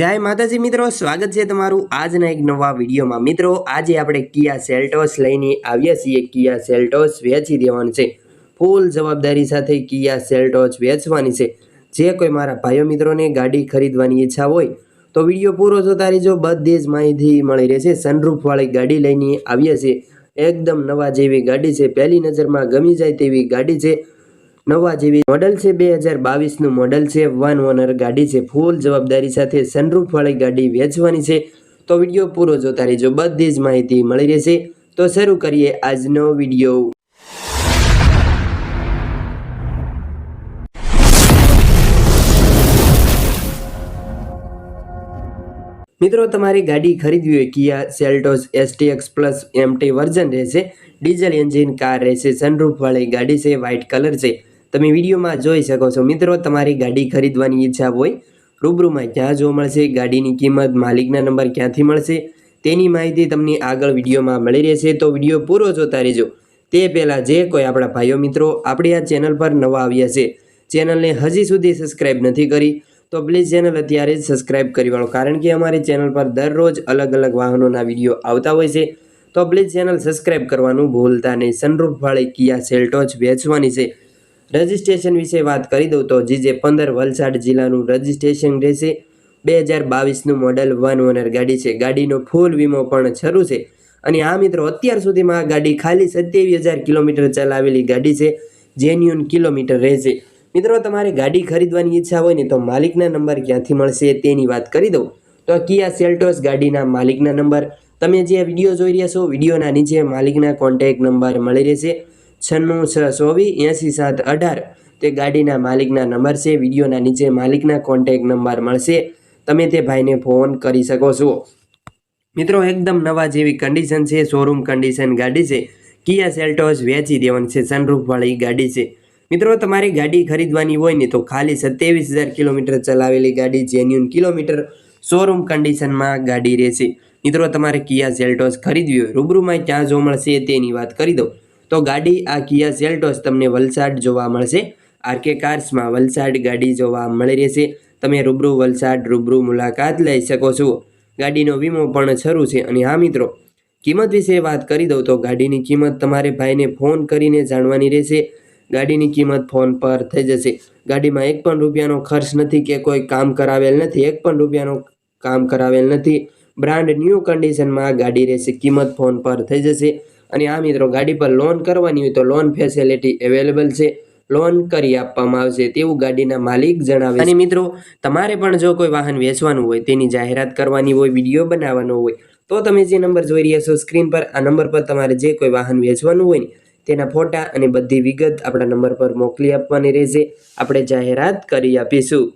જય માતાજી મિત્રો, સ્વાગત છે તમારું આજના એક નવા વિડીયોમાં. મિત્રો, આજે આપણે કિયા સેલ્ટોસ લઈને આવ્યા છીએ. કિયા સેલ્ટોસ વેચી દેવાનું છે. ફૂલ જવાબદારી સાથે કિયા સેલ્ટોસ વેચવાની છે. જે કોઈ મારા ભાઈઓ મિત્રોને ગાડી ખરીદવાની ઈચ્છા હોય, તો વીડિયો પૂરો જોતા રહેજો. બધી જ માહિતી મળી રહેશે. સનરૂફવાળી ગાડી લઈને આવ્યા છે એકદમ નવા જેવી ગાડી છે. પહેલી નજરમાં ગમી જાય તેવી ગાડી છે. નવા જેવી મોડલ છે બે હજાર બાવીસનું મોડલ છે. વન ઓનર ગાડી છે. ફૂલ જવાબદારી સાથે સનરૂફ વાળી ગાડી વેચવાની છે. તો વીડિયો પૂરો જોતા રહેજો. બધી જ માહિતી મળી રહેશે. તો શરૂ કરીએ આજનો વીડિયો. મિત્રો, તમારી ગાડી ખરીદવી હોય Kia Seltos STX plus MT version રહેશે. ડીઝલ એન્જિન કાર રહેશે. સનરૂફવાળી ગાડી છે. વ્હાઇટ કલર છે. તમે વિડીયોમાં જોઈ શકો છો. મિત્રો, તમારી ગાડી ખરીદવાની ઈચ્છા હોય, રૂબરૂમાં ક્યાં જોવા મળશે, ગાડીની કિંમત, માલિકના નંબર ક્યાંથી મળશે, તેની માહિતી તમને આગળ વિડીયોમાં મળી રહેશે. તો વીડિયો પૂરો જોતા રહેજો. તે પહેલાં જે કોઈ આપણા ભાઈઓ મિત્રો આપણી આ ચેનલ પર નવા આવ્યા છે, ચેનલને હજી સુધી સબસ્ક્રાઈબ નથી કરી, તો પ્લીઝ ચેનલ અત્યારે જ સબસ્ક્રાઈબ કરી વાળો. કારણ કે અમારી ચેનલ પર દરરોજ અલગ અલગ વાહનોના વીડિયો આવતા હોય છે, તો પ્લીઝ ચેનલ સબસ્ક્રાઈબ કરવાનું ભૂલતા નહીં. સનરૂફવાળી કિયા સેલ્ટોચ વેચવાની છે. રજિસ્ટ્રેશન વિશે વાત કરી દઉં તો જીજે પંદર વલસાડ જિલ્લાનું રજિસ્ટ્રેશન રહેશે. બે હજાર બાવીસનું મોડલ વન ઓનર ગાડી છે. ગાડીનો ફૂલ વીમો પણ શરૂ છે. અને આ મિત્રો, અત્યાર સુધીમાં આ ગાડી ખાલી સત્યાવીસ હજાર કિલોમીટર ચલાવેલી ગાડી છે જેન્યુન કિલોમીટર રહેશે. મિત્રો, તમારે ગાડી ખરીદવાની ઈચ્છા હોય ને તો માલિકના નંબર ક્યાંથી મળશે તેની વાત કરી દઉં. તો કિયા સેલ્ટોસ ગાડીના માલિકના નંબર. તમે જે વીડિયો જોઈ રહ્યા છો, વિડીયોના નીચે માલિકના કોન્ટેક નંબર મળી રહેશે. છન્નું છ ચોવીસ એંસી સાત અઢાર. તે ગાડીના માલિકના નંબર છે, વિડીયોના નીચે માલિકના કોન્ટેક નંબર મળશે. તમે તે ભાઈને ફોન કરી શકો છો. મિત્રો, એકદમ નવા જેવી કન્ડિશન છે શોરૂમ કન્ડિશન ગાડી છે. કિયા સેલ્ટોસ વેચી દેવાની છે સનરૂફવાળી ગાડી છે. મિત્રો, તમારી ગાડી ખરીદવાની હોય ને તો ખાલી સત્યાવીસ હજાર કિલોમીટર ચલાવેલી ગાડી જેન્યુન કિલોમીટર શોરૂમ કન્ડિશનમાં ગાડી રહેશે. મિત્રો, તમારે કિયા સેલ્ટોસ ખરીદવી હોય રૂબરૂમાં ક્યાં જો મળશે તેની વાત કરી દઉં. તો ગાડી આ કિયા સેલ્ટોસ તમને વલસાડ જોવા મળશે. આરકે કાર્સમાં વલસાડ ગાડી જોવા મળી રહેશે. તમે રૂબરૂ વલસાડ રૂબરૂ મુલાકાત લઈ શકો છો. ગાડીનો વીમો પણ શરૂ છે અને હા મિત્રો, કિંમત વિશે વાત કરી દઉં તો ગાડીની કિંમત તમારે ભાઈને ફોન કરીને જાણવાની રહેશે. ગાડીની કિંમત ફોન પર થઈ જશે. ગાડીમાં એક પણ રૂપિયાનો ખર્ચ નથી કે કોઈ કામ કરાવેલ નથી, એક પણ રૂપિયાનો કામ કરાવેલ નથી. બ્રાન્ડ ન્યૂ કન્ડિશનમાં ગાડી રહેશે. કિંમત ફોન પર થઈ જશે. અને આ મિત્રો ગાડી પર લોન કરવાની હોય તો લોન ફેસિલિટી અવેલેબલ છે. લોન કરી આપવામાં આવશે તેવું ગાડીના માલિક જણાવે અને મિત્રો, તમારે પણ જો કોઈ વાહન વેચવાનું હોય, તેની જાહેરાત કરવાની હોય, વીડિયો બનાવવાનો હોય, તો તમે જે નંબર જોઈ રહ્યા છો સ્ક્રીન પર, આ નંબર પર તમારે જે કોઈ વાહન વેચવાનું હોય ને, તેના ફોટા અને બધી વિગત આપણા નંબર પર મોકલી આપવાની રહેશે. આપણે જાહેરાત કરી આપીશું.